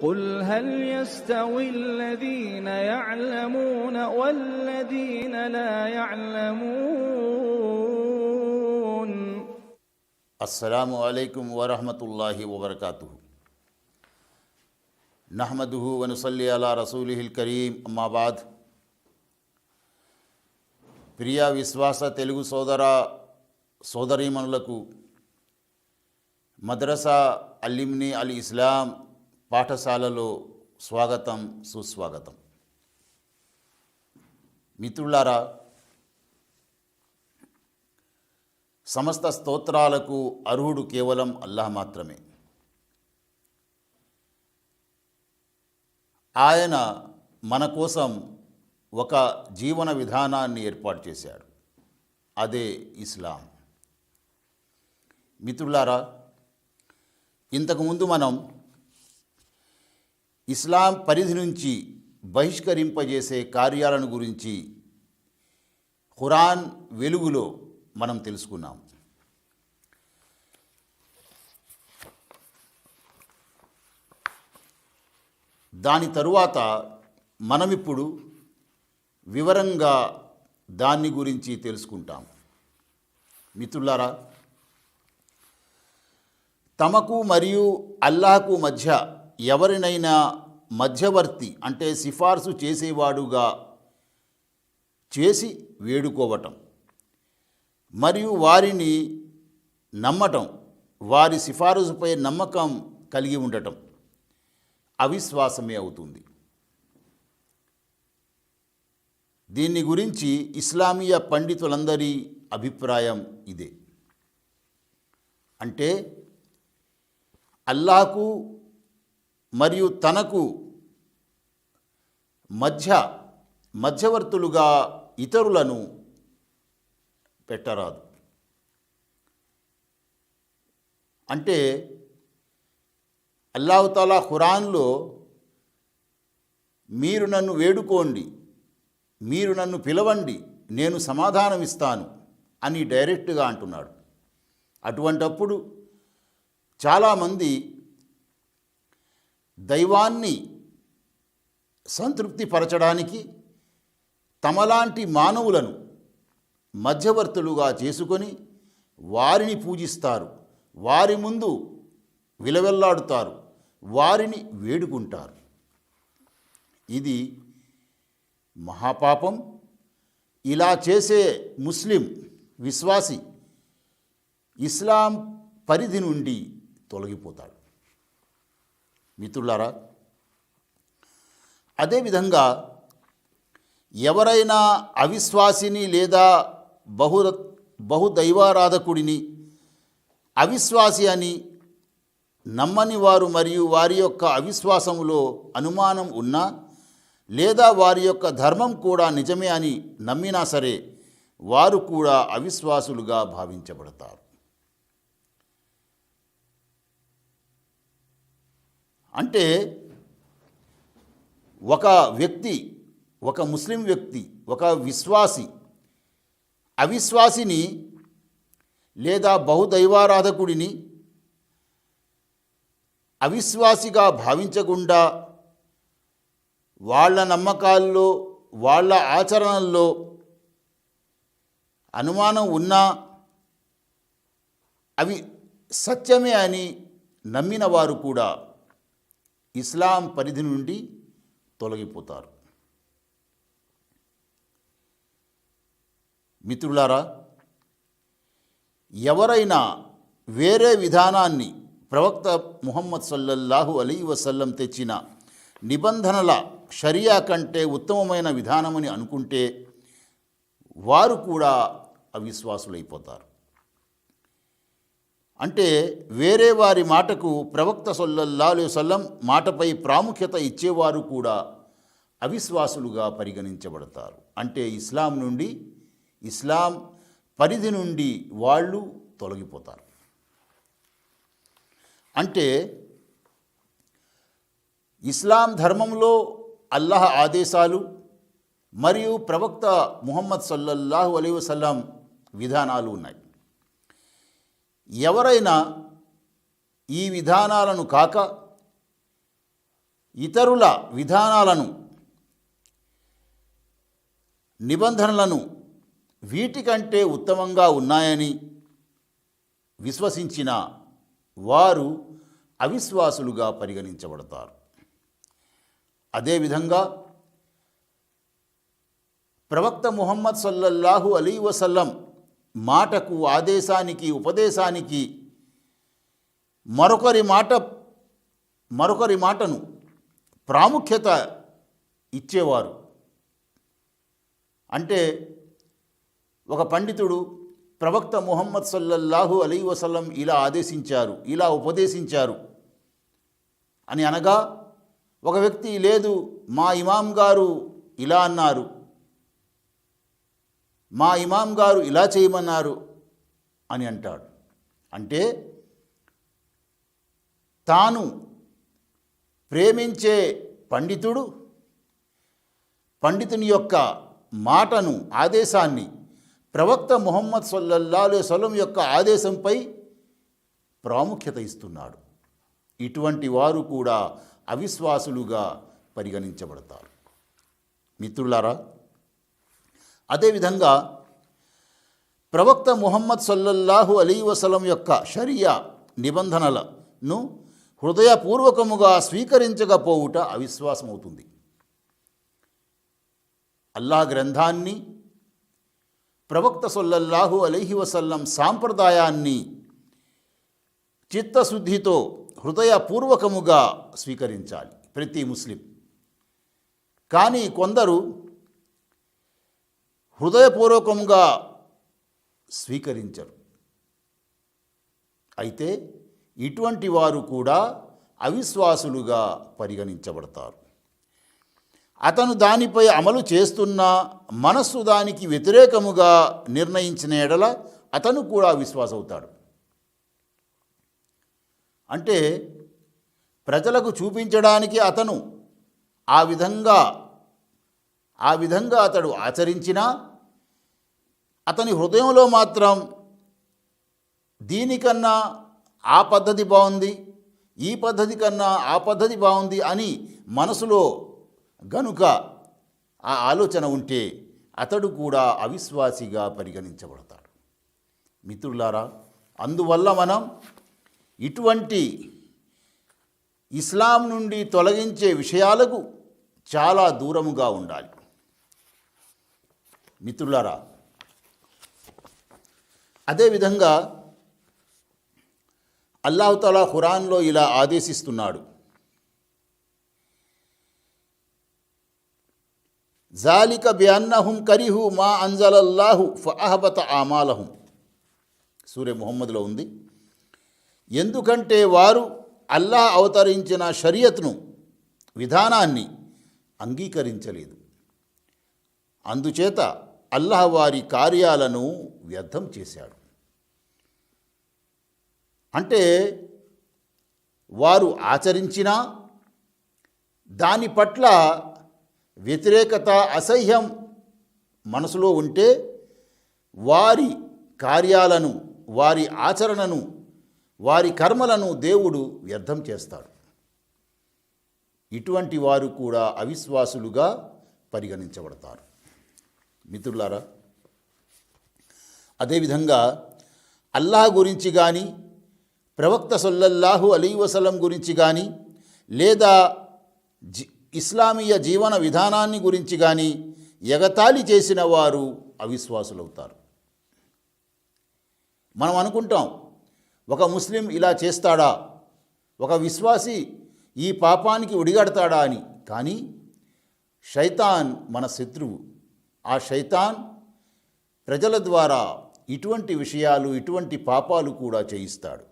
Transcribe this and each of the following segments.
قل هل يستوي الذين يعلمون والذين لا يعلمون అస్సలాము అలైకుం వరహమతుల్లాహి వబర్కాతు నహ్మదుహు వనుసల్లి అలా రసూలిహిల్ కరీం అమ్మాబాద్ ప్రియ విశ్వాస తెలుగు సోదర సోదరీమణులకు మద్రసా అల్లిమ్ని అల్ ఇస్లాం పాఠశాలలో స్వాగతం సుస్వాగతం. మిత్రులారా సమస్త స్తోత్రాలకు అర్హుడు కేవలం అల్లాహ్ మాత్రమే. ఆయన మన కోసం ఒక జీవన విధానాన్ని ఏర్పాటు చేశాడు. అదే ఇస్లాం. మిత్రులారా ఇంతకుముందు మనం ఇస్లాం పరిధి నుంచి బహిష్కరింపజేసే కార్యాలను గురించి ఖురాన్ వెలుగులో మనం తెలుసుకున్నాం. దాని తరువాత మనమిప్పుడు వివరంగా దాన్ని గురించి తెలుసుకుంటాం. మిత్రులారా తమకు మరియు అల్లాహకు మధ్య ఎవరినైనా మధ్యవర్తి అంటే సిఫార్సు చేసేవాడుగా చేసి వేడుకోవటం. మరియు వారిని నమ్మటం వారి సిఫారసుపై నమ్మకం కలిగి ఉండటం అవిశ్వాసమే అవుతుంది. దీన్ని గురించి ఇస్లామీయ పండితులందరి అభిప్రాయం ఇదే. అంటే అల్లాహకు మరియు తనకు మధ్య మధ్యవర్తులుగా ఇతరులను పెట్టరాదు. అంటే అల్లాహతాలా ఖురాన్లో మీరు నన్ను వేడుకోండి మీరు నన్ను పిలవండి నేను సమాధానం ఇస్తాను అని డైరెక్ట్గా అంటున్నాడు. అటువంటప్పుడు చాలామంది దైవాన్ని సంతృప్తిపరచడానికి తమలాంటి మానవులను మధ్యవర్తులుగా చేసుకొని వారిని పూజిస్తారు. వారి ముందు విలవెల్లాడుతారు. వారిని వేడుకుంటారు. ఇది మహాపాపం. ఇలా చేసే ముస్లిం విశ్వాసి ఇస్లాం పరిధి నుండి తొలగిపోతాడు. మిత్రులారా అదేవిధంగా ఎవరైనా అవిశ్వాసిని లేదా బహు బహుదైవారాధకుడిని అవిశ్వాసి అని నమ్మని వారు మరియు వారి యొక్క అవిశ్వాసములో అనుమానం ఉన్నా లేదా వారి యొక్క ధర్మం కూడా నిజమే అని నమ్మినా సరే వారు కూడా అవిశ్వాసులుగా భావించబడతారు. అంటే ఒక వ్యక్తి ఒక ముస్లిం వ్యక్తి ఒక విశ్వాసి అవిశ్వాసిని లేదా బహుదైవారాధకుడిని అవిశ్వాసిగా భావించకుండా వాళ్ళ నమ్మకాల్లో వాళ్ళ ఆచరణల్లో అనుమానం ఉన్నా అవి సత్యమే అని నమ్మిన వారు కూడా ఇస్లాం పరిధి నుండి తొలగిపోతారు. మిత్రులారా ఎవరైనా వేరే విధానాన్ని ప్రవక్త ముహమ్మద్ సల్లల్లాహు అలీ వసల్లం తెచ్చిన నిబంధనల షరియా కంటే ఉత్తమమైన విధానమని అనుకుంటే వారు కూడా అవిశ్వాసులైపోతారు. అంటే వేరే వారి మాటకు ప్రవక్త సొల్లల్లా సల్లం మాటపై ప్రాముఖ్యత ఇచ్చేవారు కూడా అవిశ్వాసులుగా పరిగణించబడతారు. అంటే ఇస్లాం నుండి ఇస్లాం పరిధి నుండి వాళ్ళు తొలగిపోతారు. అంటే ఇస్లాం ధర్మంలో అల్లాహ్ ఆదేశాలు మరియు ప్రవక్త ముహమ్మద్ సల్లల్లాహు అలీ వసల్లం విధానాలు ఉన్నాయి. ఎవరైనా ఈ విధానాలను కాక ఇతరుల విధానాలను నిబంధనలను వీటికంటే ఉత్తమంగా ఉన్నాయని విశ్వసించిన వారు అవిశ్వాసులుగా పరిగణించబడతారు. అదేవిధంగా ప్రవక్త ముహమ్మద్ సల్లల్లాహు అలీ వసల్లం మాటకు ఆదేశానికి ఉపదేశానికి మరొకరి మాట మరొకరి మాటను ప్రాముఖ్యత ఇచ్చేవారు. అంటే ఒక పండితుడు ప్రవక్త ముహమ్మద్ సల్లల్లాహు అలీ వసల్లం ఇలా ఆదేశించారు ఇలా ఉపదేశించారు అని అనగా ఒక వ్యక్తి లేదు మా ఇమాం గారు ఇలా అన్నారు మా ఇమాం గారు ఇలా చేయమన్నారు అని అంటాడు. అంటే తాను ప్రేమించే పండితుడు పండితుని యొక్క మాటను ఆదేశాన్ని ప్రవక్త ముహమ్మద్ సల్లల్లా సలం యొక్క ఆదేశంపై ప్రాముఖ్యత ఇస్తున్నాడు. ఇటువంటి వారు కూడా అవిశ్వాసులుగా పరిగణించబడతారు. మిత్రులారా అదేవిధంగా ప్రవక్త ముహమ్మద్ సల్లల్లాహు అలీ వసలం యొక్క షరియా నిబంధనలను హృదయపూర్వకముగా స్వీకరించకపోవుట అవిశ్వాసమవుతుంది. అల్లాహ్ గ్రంథాన్ని ప్రవక్త సొల్లల్లాహు అలీహి వసల్లం సాంప్రదాయాన్ని చిత్తశుద్ధితో హృదయపూర్వకముగా స్వీకరించాలి ప్రతి ముస్లిం. కానీ కొందరు హృదయపూర్వకంగా స్వీకరించరు. అయితే ఇటువంటి వారు కూడా అవిశ్వాసులుగా పరిగణించబడతారు. అతను దానిపై అమలు చేస్తున్న మనస్సు దానికి వ్యతిరేకముగా నిర్ణయించిన ఎడల అతను కూడా విశ్వాస అవుతాడు అంటే ప్రజలకు చూపించడానికి అతను ఆ విధంగా ఆ విధంగా అతడు ఆచరించినా అతని హృదయంలో మాత్రం దీనికన్నా ఆ పద్ధతి బాగుంది ఈ పద్ధతి కన్నా ఆ పద్ధతి బాగుంది అని మనసులో గనుక ఆ ఆలోచన ఉంటే అతడు కూడా అవిశ్వాసిగా పరిగణించబడతాడు. మిత్రులారా అందువల్ల మనం ఇటువంటి ఇస్లాం నుండి తొలగించే విషయాలకు చాలా దూరముగా ఉండాలి. మిత్రులారా అదేవిధంగా అల్లాహతాలా ఖురాన్లో ఇలా ఆదేశిస్తున్నాడు. జాలిక బియన్నహుం కరిహు మా అంజలల్లాహు ఫహబత ఆమాలహుం సూర్య మొహమ్మద్లో ఉంది. ఎందుకంటే వారు అల్లాహ్ అవతరించిన షరియత్ను విధానాన్ని అంగీకరించలేదు. అందుచేత అల్లాహ్ వారి కార్యాలను వ్యర్థం చేశాడు. అంటే వారు ఆచరించినా దాని పట్ల వ్యతిరేకత అసహ్యం మనసులో ఉంటే వారి కార్యాలను వారి ఆచరణను వారి కర్మలను దేవుడు వ్యర్థం చేస్తాడు. ఇటువంటి వారు కూడా అవిశ్వాసులుగా పరిగణించబడతారు. మిత్రులారా అదేవిధంగా అల్లాహ్ గురించి కానీ ప్రవక్త సొల్లల్లాహు అలీ వసలం గురించి కానీ లేదా జి ఇస్లామీయ జీవన విధానాన్ని గురించి కానీ ఎగతాళి చేసిన వారు అవిశ్వాసులవుతారు. మనం అనుకుంటాం ఒక ముస్లిం ఇలా చేస్తాడా ఒక విశ్వాసి ఈ పాపానికి ఒడిగడతాడా అని కానీ శైతాన్ మన శత్రువు. ఆ శైతాన్ ప్రజల ద్వారా ఇటువంటి విషయాలు ఇటువంటి పాపాలు కూడా చేయిస్తాడు.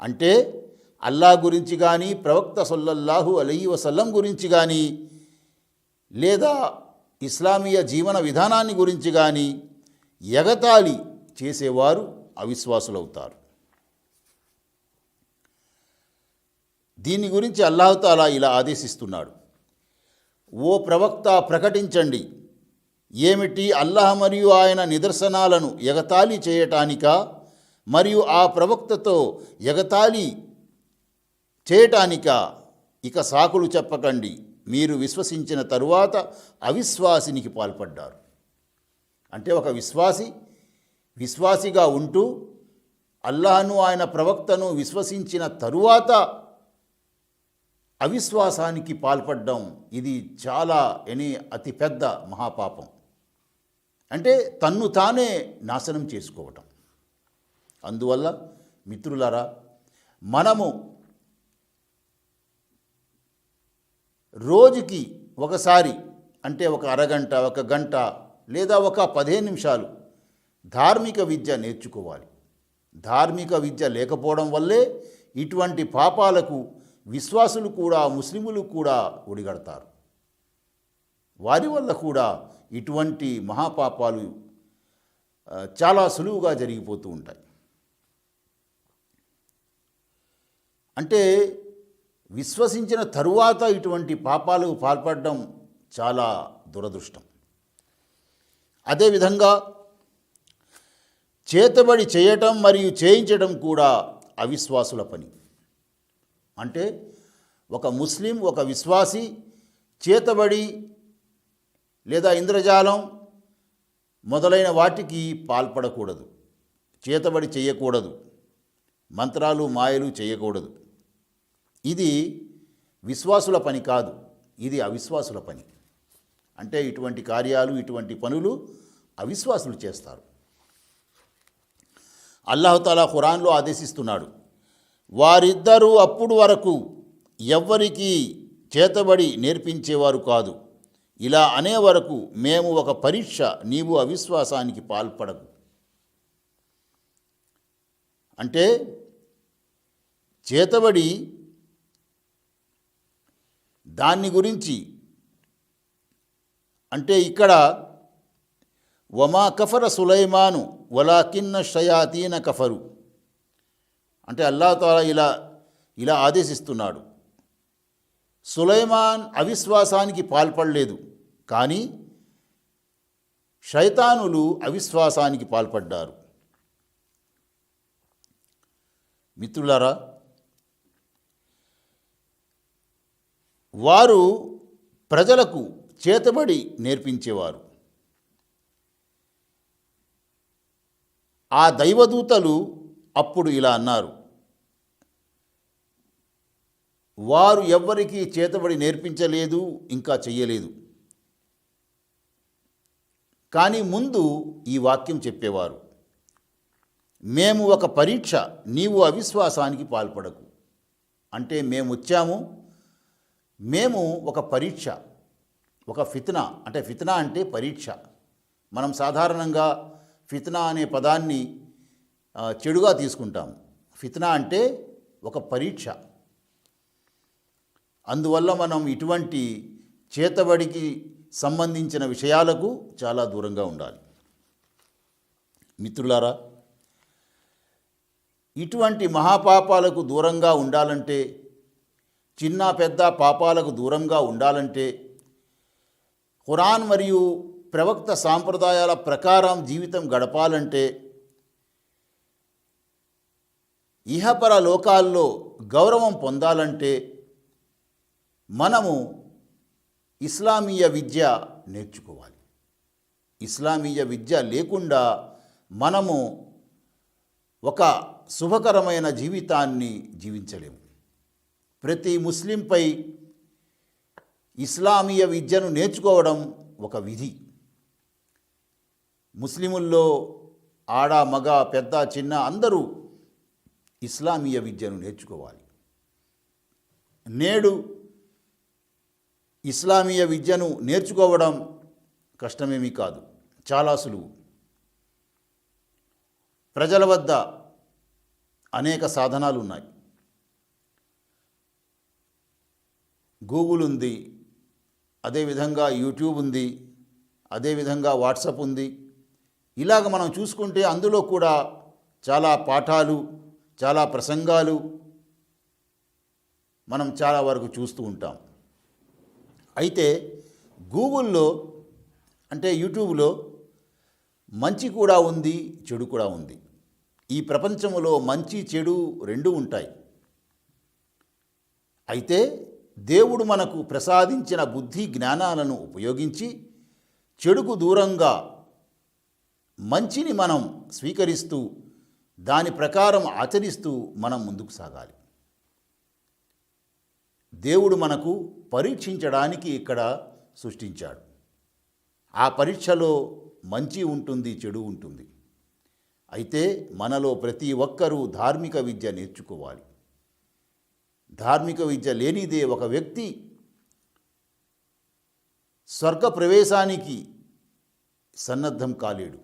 అంటే అల్లా గురించి కానీ ప్రవక్త సొల్లల్లాహు అలీ వసల్లం గురించి కానీ లేదా ఇస్లామీయ జీవన విధానాన్ని గురించి కానీ ఎగతాళి చేసేవారు అవిశ్వాసులవుతారు. దీని గురించి అల్లాహతాలా ఇలా ఆదేశిస్తున్నాడు. ఓ ప్రవక్త ప్రకటించండి. ఏమిటి అల్లాహ్ మరియు ఆయన నిదర్శనాలను ఎగతాళి చేయటానిక? మరియు ఆ ప్రవక్తతో ఎగతాళి చేయటానిక? ఇక సాకులు చెప్పకండి. మీరు విశ్వసించిన తరువాత అవిశ్వాసినికి పాల్పడ్డారు. అంటే ఒక విశ్వాసి విశ్వాసిగా ఉంటూ అల్లాహను ఆయన ప్రవక్తను విశ్వసించిన తరువాత అవిశ్వాసానికి పాల్పడడం ఇది చాలా ఎనీ అతిపెద్ద మహాపాపం. అంటే తన్ను తానే నాశనం చేసుకోవటం. అందువల్ల మిత్రులారా మనము రోజుకి ఒకసారి అంటే ఒక అరగంట ఒక గంట లేదా ఒక పదిహేను నిమిషాలు ధార్మిక విద్య నేర్చుకోవాలి. ధార్మిక విద్య లేకపోవడం వల్లే ఇటువంటి పాపాలకు విశ్వాసులు కూడా ముస్లిములు కూడా ఒడిగడతారు. వారి వల్ల కూడా ఇటువంటి మహాపాపాలు చాలా సులువుగా జరిగిపోతూ ఉంటాయి. అంటే విశ్వసించిన తరువాత ఇటువంటి పాపాలకు పాల్పడడం చాలా దురదృష్టం. అదేవిధంగా చేతబడి చేయటం మరియు చేయించడం కూడా అవిశ్వాసుల పని. అంటే ఒక ముస్లిం ఒక విశ్వాసి చేతబడి లేదా ఇంద్రజాలం మొదలైన వాటికి పాల్పడకూడదు. చేతబడి చేయకూడదు. మంత్రాలు మాయలు చేయకూడదు. ఇది విశ్వాసుల పని కాదు. ఇది అవిశ్వాసుల పని. అంటే ఇటువంటి కార్యాలు ఇటువంటి పనులు అవిశ్వాసులు చేస్తారు. అల్లాహతాలా ఖురాన్లో ఆదేశిస్తున్నాడు. వారిద్దరూ అప్పుడు వరకు ఎవ్వరికీ చేతబడి నేర్పించేవారు కాదు. ఇలా అనే వరకు మేము ఒక పరీక్ష నీవు అవిశ్వాసానికి పాల్పడకు. అంటే చేతబడి దాన్ని గురించి అంటే ఇక్కడ వమా కఫర సులైమాను వలాకిన్న షయాతీన కఫరు. అంటే అల్లా తాలా ఇలా ఇలా ఆదేశిస్తున్నాడు. సులైమాన్ అవిశ్వాసానికి పాల్పడలేదు. కానీ శైతానులు అవిశ్వాసానికి పాల్పడ్డారు. మిత్రులారా వారు ప్రజలకు చేతబడి నేర్పించేవారు. ఆ దైవదూతలు అప్పుడు ఇలా అన్నారు. వారు ఎవ్వరికీ చేతబడి నేర్పించలేదు ఇంకా చెయ్యలేదు. కానీ ముందు ఈ వాక్యం చెప్పేవారు మేము ఒక పరీక్ష నీవు అవిశ్వాసానికి పాల్పడకు. అంటే మేము వచ్చాము మేము ఒక పరీక్ష ఒక ఫిత్నా అంటే ఫిత్నా అంటే పరీక్ష. మనం సాధారణంగా ఫిత్నా అనే పదాన్ని చెడుగా తీసుకుంటాం ఫిత్నా అంటే ఒక పరీక్ష. అందువల్ల మనం ఇటువంటి చేతబడికి సంబంధించిన విషయాలకు చాలా దూరంగా ఉండాలి. మిత్రులారా ఇటువంటి మహాపాపాలకు దూరంగా ఉండాలంటే చిన్న పెద్ద పాపాలకు దూరంగా ఉండాలంటే ఖురాన్ మరియు ప్రవక్త సాంప్రదాయాల ప్రకారం జీవితం గడపాలంటే ఇహపర లోకాల్లో గౌరవం పొందాలంటే మనము ఇస్లామీయ విద్య నేర్చుకోవాలి. ఇస్లామీయ విద్య లేకుండా మనము ఒక శుభకరమైన జీవితాన్ని జీవించలేము. ప్రతి ముస్లింపై ఇస్లామీయ విద్యను నేర్చుకోవడం ఒక విధి. ముస్లిముల్లో ఆడ మగ పెద్ద చిన్న అందరూ ఇస్లామీయ విద్యను నేర్చుకోవాలి. నేడు ఇస్లామీయ విద్యను నేర్చుకోవడం కష్టమేమీ కాదు. చాలా సులువు. ప్రజల వద్ద అనేక సాధనాలు ఉన్నాయి గూగుల్ ఉంది అదేవిధంగా యూట్యూబ్ ఉంది అదేవిధంగా వాట్సప్ ఉంది ఇలాగ మనం చూసుకుంటే అందులో కూడా చాలా పాఠాలు చాలా ప్రసంగాలు మనం చాలా వరకు చూస్తూ ఉంటాం. అయితే గూగుల్లో అంటే యూట్యూబ్లో మంచి కూడా ఉంది చెడు కూడా ఉంది. ఈ ప్రపంచంలో మంచి చెడు రెండు ఉంటాయి. అయితే దేవుడు మనకు ప్రసాదించిన బుద్ధి జ్ఞానాలను ఉపయోగించి చెడుకు దూరంగా మంచిని మనం స్వీకరిస్తూ దాని ప్రకారం ఆచరిస్తూ మనం ముందుకు సాగాలి. దేవుడు మనకు పరీక్షించడానికి ఇక్కడ సృష్టించాడు. ఆ పరీక్షలో మంచి ఉంటుంది చెడు ఉంటుంది. అయితే మనలో ప్రతి ఒక్కరూ ధార్మిక విద్య నేర్చుకోవాలి. ధార్మిక విద్య లేనిదే ఒక వ్యక్తి స్వర్గ ప్రవేశానికి సన్నద్ధం కాలేడు.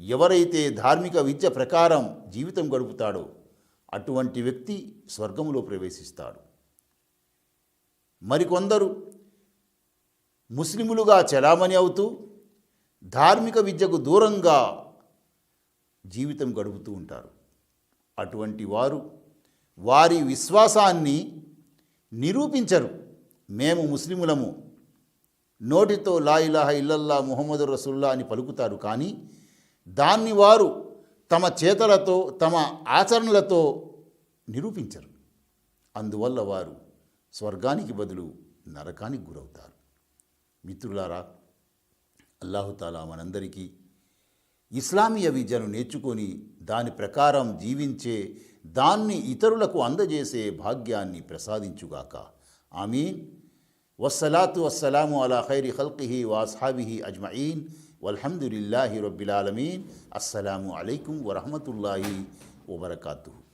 ఎవరైతే ధార్మిక విద్య ప్రకారం జీవితం గడుపుతాడో అటువంటి వ్యక్తి స్వర్గంలో ప్రవేశిస్తాడు. మరికొందరు ముస్లిములుగా చెలామణి అవుతూ ధార్మిక విద్యకు దూరంగా జీవితం గడుపుతూ ఉంటారు. అటువంటి వారు వారి విశ్వాసాన్ని నిరూపించరు. మేము ముస్లిములము. నోటితో లా ఇలాహ ఇల్లల్లా ముహమ్మదు రసుల్లా అని పలుకుతారు. కానీ దాన్ని వారు తమ చేతలతో తమ ఆచరణలతో నిరూపించరు. అందువల్ల వారు స్వర్గానికి బదులు నరకానికి గురవుతారు. మిత్రులారా అల్లాహుతాలా మనందరికీ ఇస్లామీయ విద్యను నేర్చుకొని దాని ప్రకారం జీవించే దాన్ని ఇతరులకు అందజేసే భాగ్యాన్ని ప్రసాదించుగాక. ఆమీన్. వస్సలాతు వస్సలాము అలా ఖైరి ఖల్కిహి వాస్హాబిహి అజ్మయీన్. వల్హమ్దులిల్లాహి రబ్బిలాలమీన్ అస్సలాము అలైకుం వరహమతుల్లాహి వబర్కాతుహు.